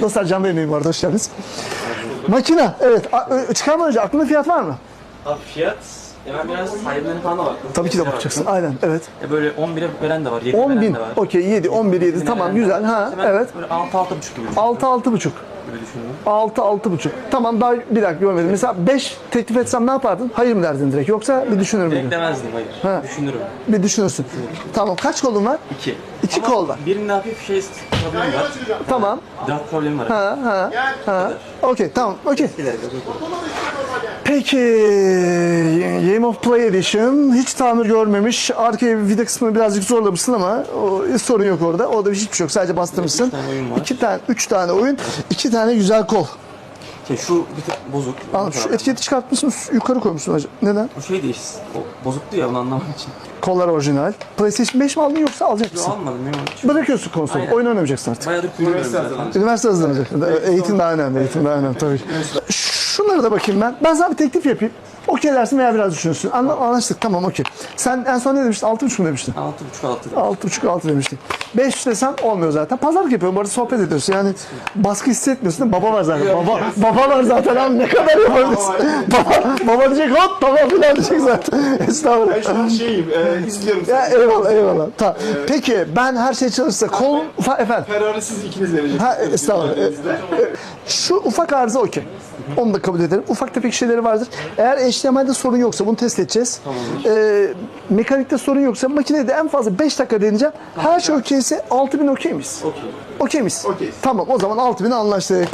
Dostlar Can Bey miyim bu arada hoş geldiniz. Makine evet A- çıkarmadan önce aklında fiyat var mı? Abi fiyat, ya ben biraz sahiplerine falan da baktım. Tabii ki de Siteye bakacaksın baktım. aynen evet. Ya böyle 11'e veren de var, 7 10 veren bin de var. okey 7 11 7 tamam güzel ha evet. Böyle 6 6 buçuk gibi, 6 6 buçuk. Gibi düşünüyorum. 6 6 buçuk. Tamam daha bir dakika görmedim. Mesela 5 teklif etsem ne yapardın? Hayır mı derdin direkt yoksa bir düşünür müydün? Direkt demezdim hayır. Ha. Düşünürüm. Bir düşünürsün. Tamam kaç kolun var? 2. İki kol var. Birinde hafif şey problemi var. Tamam. Dört problemi var. Ha ha ha. Okey tamam okey. Dur. Peki Game of Play Edition hiç tamir görmemiş. Arkaya vida kısmını birazcık zorlamışsın ama o, sorun yok orada. Orada hiçbir şey yok. Sadece bastırmışsın. Üç tane oyun var. İki tane, üç tane oyun, iki tane güzel kol. Şey, şu bir tık bozuk. Anladım. Şu etiketi çıkartmışsın, yukarı koymuşsun hocam. Neden? O şey değiş. O bozuktu ya onu anlamak için. Kollar orijinal. PlayStation 5 mi aldın yoksa alacak mısın? almadım. Benim Bırakıyorsun konsolu. Aynen. Oyun oynamayacaksın artık. bayağıdır kullanıyorum zaten. Üniversite hazırlanacak. Eğitim daha önemli. Eğitim daha önemli tabii. ki. Şunlara da bakayım ben. Ben sana bir teklif yapayım. Okey dersin veya biraz düşünürsün. Anla, anlaştık tamam okey. Sen en son ne demiştin? 6.5 mu demiştin? 6.5 6. 6.5 6 demiştik. 5 desem olmuyor zaten. Pazarlık yapıyorum. Bu arada sohbet ediyorsun. Yani baskı hissetmiyorsun değil mi? Baba var zaten. Baba, baba var zaten abi. Ne kadar yapabilirsin? baba, baba diyecek hop tamam filan diyecek zaten. Estağfurullah. Ben şu an şeyim, e, izliyorum Ya seni. eyvallah eyvallah. Tamam. Peki ben her şey çalışsa kol ufak efendim. Ferrari siz ikiniz vereceksiniz. Ha, estağfurullah. Şu ufak arıza okey. Onu da kabul ederim. Ufak tefek şeyleri vardır. Eğer HDMI'de sorun yoksa bunu test edeceğiz. Ee, mekanikte sorun yoksa makinede en fazla 5 dakika deneyeceğim. Her şey okeyse 6000 okey miyiz? Okey. Okey miyiz? Okeyiz. Tamam o zaman 6000 anlaştık.